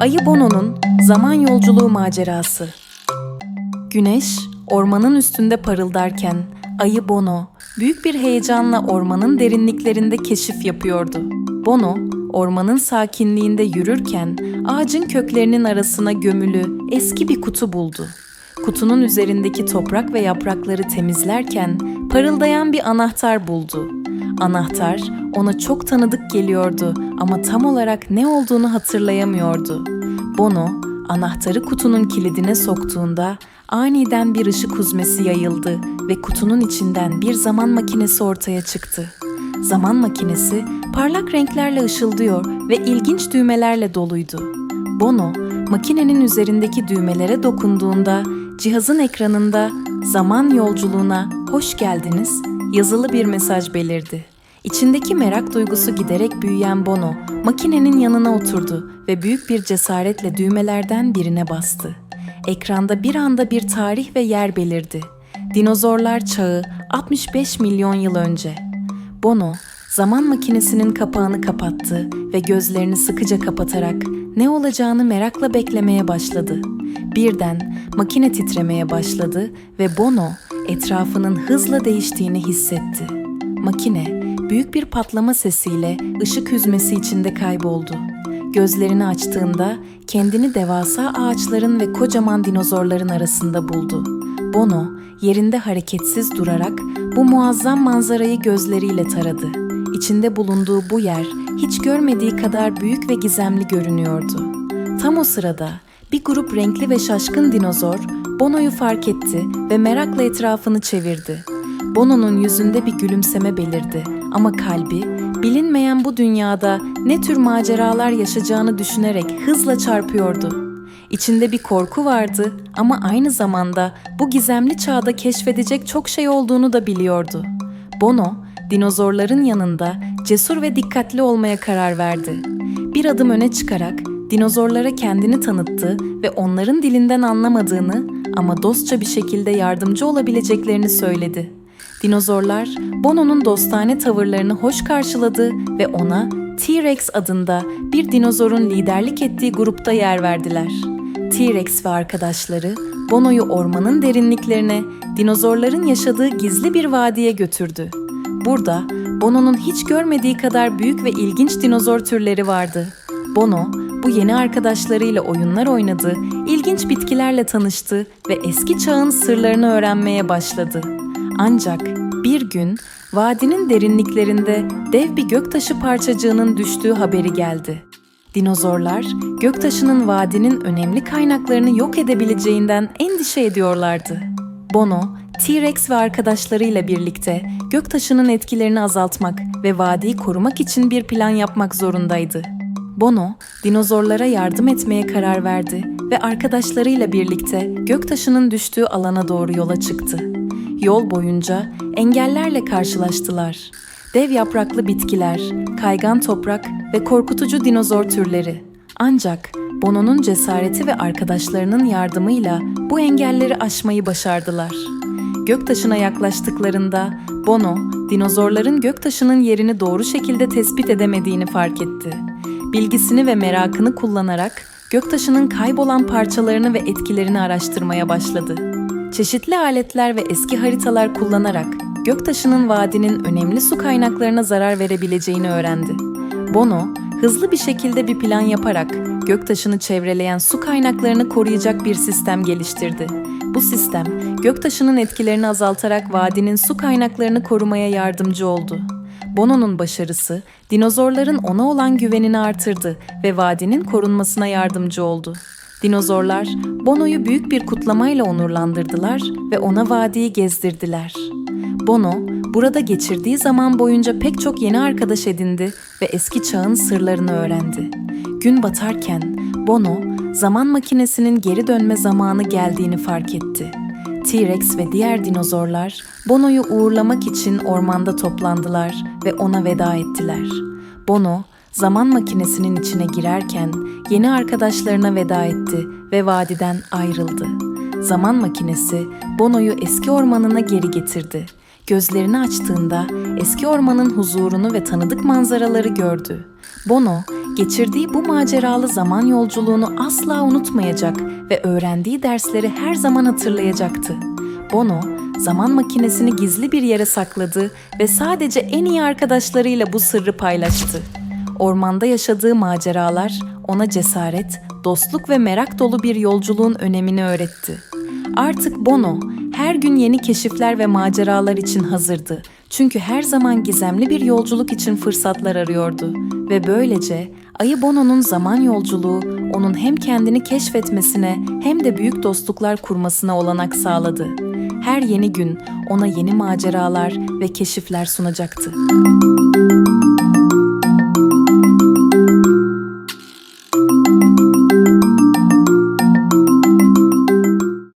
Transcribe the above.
Ayı Bono'nun zaman yolculuğu macerası. Güneş ormanın üstünde parıldarken Ayı Bono büyük bir heyecanla ormanın derinliklerinde keşif yapıyordu. Bono ormanın sakinliğinde yürürken ağacın köklerinin arasına gömülü eski bir kutu buldu. Kutunun üzerindeki toprak ve yaprakları temizlerken parıldayan bir anahtar buldu. Anahtar ona çok tanıdık geliyordu ama tam olarak ne olduğunu hatırlayamıyordu. Bono anahtarı kutunun kilidine soktuğunda aniden bir ışık huzmesi yayıldı ve kutunun içinden bir zaman makinesi ortaya çıktı. Zaman makinesi parlak renklerle ışıldıyor ve ilginç düğmelerle doluydu. Bono, makinenin üzerindeki düğmelere dokunduğunda cihazın ekranında zaman yolculuğuna hoş geldiniz yazılı bir mesaj belirdi. İçindeki merak duygusu giderek büyüyen Bono, makinenin yanına oturdu ve büyük bir cesaretle düğmelerden birine bastı. Ekranda bir anda bir tarih ve yer belirdi. Dinozorlar çağı 65 milyon yıl önce. Bono, zaman makinesinin kapağını kapattı ve gözlerini sıkıca kapatarak ne olacağını merakla beklemeye başladı. Birden makine titremeye başladı ve Bono etrafının hızla değiştiğini hissetti. Makine büyük bir patlama sesiyle ışık hüzmesi içinde kayboldu. Gözlerini açtığında kendini devasa ağaçların ve kocaman dinozorların arasında buldu. Bono yerinde hareketsiz durarak bu muazzam manzarayı gözleriyle taradı. İçinde bulunduğu bu yer hiç görmediği kadar büyük ve gizemli görünüyordu. Tam o sırada bir grup renkli ve şaşkın dinozor Bono'yu fark etti ve merakla etrafını çevirdi. Bono'nun yüzünde bir gülümseme belirdi ama kalbi bilinmeyen bu dünyada ne tür maceralar yaşayacağını düşünerek hızla çarpıyordu. İçinde bir korku vardı ama aynı zamanda bu gizemli çağda keşfedecek çok şey olduğunu da biliyordu. Bono, dinozorların yanında cesur ve dikkatli olmaya karar verdi. Bir adım öne çıkarak dinozorlara kendini tanıttı ve onların dilinden anlamadığını ama dostça bir şekilde yardımcı olabileceklerini söyledi. Dinozorlar Bono'nun dostane tavırlarını hoş karşıladı ve ona T-Rex adında bir dinozorun liderlik ettiği grupta yer verdiler. T-Rex ve arkadaşları Bono'yu ormanın derinliklerine, dinozorların yaşadığı gizli bir vadiye götürdü. Burada Bono'nun hiç görmediği kadar büyük ve ilginç dinozor türleri vardı. Bono, bu yeni arkadaşlarıyla oyunlar oynadı, ilginç bitkilerle tanıştı ve eski çağın sırlarını öğrenmeye başladı. Ancak bir gün vadinin derinliklerinde dev bir göktaşı parçacığının düştüğü haberi geldi. Dinozorlar göktaşının vadinin önemli kaynaklarını yok edebileceğinden endişe ediyorlardı. Bono, T-Rex ve arkadaşlarıyla birlikte göktaşının etkilerini azaltmak ve vadiyi korumak için bir plan yapmak zorundaydı. Bono, dinozorlara yardım etmeye karar verdi ve arkadaşlarıyla birlikte göktaşının düştüğü alana doğru yola çıktı. Yol boyunca engellerle karşılaştılar. Dev yapraklı bitkiler, kaygan toprak ve korkutucu dinozor türleri. Ancak Bono'nun cesareti ve arkadaşlarının yardımıyla bu engelleri aşmayı başardılar. Göktaşına yaklaştıklarında Bono, dinozorların göktaşının yerini doğru şekilde tespit edemediğini fark etti. Bilgisini ve merakını kullanarak göktaşının kaybolan parçalarını ve etkilerini araştırmaya başladı. Çeşitli aletler ve eski haritalar kullanarak göktaşının vadinin önemli su kaynaklarına zarar verebileceğini öğrendi. Bono, hızlı bir şekilde bir plan yaparak göktaşını çevreleyen su kaynaklarını koruyacak bir sistem geliştirdi. Bu sistem, göktaşının etkilerini azaltarak vadinin su kaynaklarını korumaya yardımcı oldu. Bono'nun başarısı, dinozorların ona olan güvenini artırdı ve vadinin korunmasına yardımcı oldu. Dinozorlar, Bono'yu büyük bir kutlamayla onurlandırdılar ve ona vadiyi gezdirdiler. Bono, burada geçirdiği zaman boyunca pek çok yeni arkadaş edindi ve eski çağın sırlarını öğrendi. Gün batarken Bono, zaman makinesinin geri dönme zamanı geldiğini fark etti. T-Rex ve diğer dinozorlar Bono'yu uğurlamak için ormanda toplandılar ve ona veda ettiler. Bono, zaman makinesinin içine girerken yeni arkadaşlarına veda etti ve vadiden ayrıldı. Zaman makinesi Bono'yu eski ormanına geri getirdi. Gözlerini açtığında eski ormanın huzurunu ve tanıdık manzaraları gördü. Bono, geçirdiği bu maceralı zaman yolculuğunu asla unutmayacak ve öğrendiği dersleri her zaman hatırlayacaktı. Bono, zaman makinesini gizli bir yere sakladı ve sadece en iyi arkadaşlarıyla bu sırrı paylaştı. Ormanda yaşadığı maceralar ona cesaret, dostluk ve merak dolu bir yolculuğun önemini öğretti. Artık Bono her gün yeni keşifler ve maceralar için hazırdı. Çünkü her zaman gizemli bir yolculuk için fırsatlar arıyordu ve böylece Ayı Bono'nun zaman yolculuğu onun hem kendini keşfetmesine hem de büyük dostluklar kurmasına olanak sağladı. Her yeni gün ona yeni maceralar ve keşifler sunacaktı.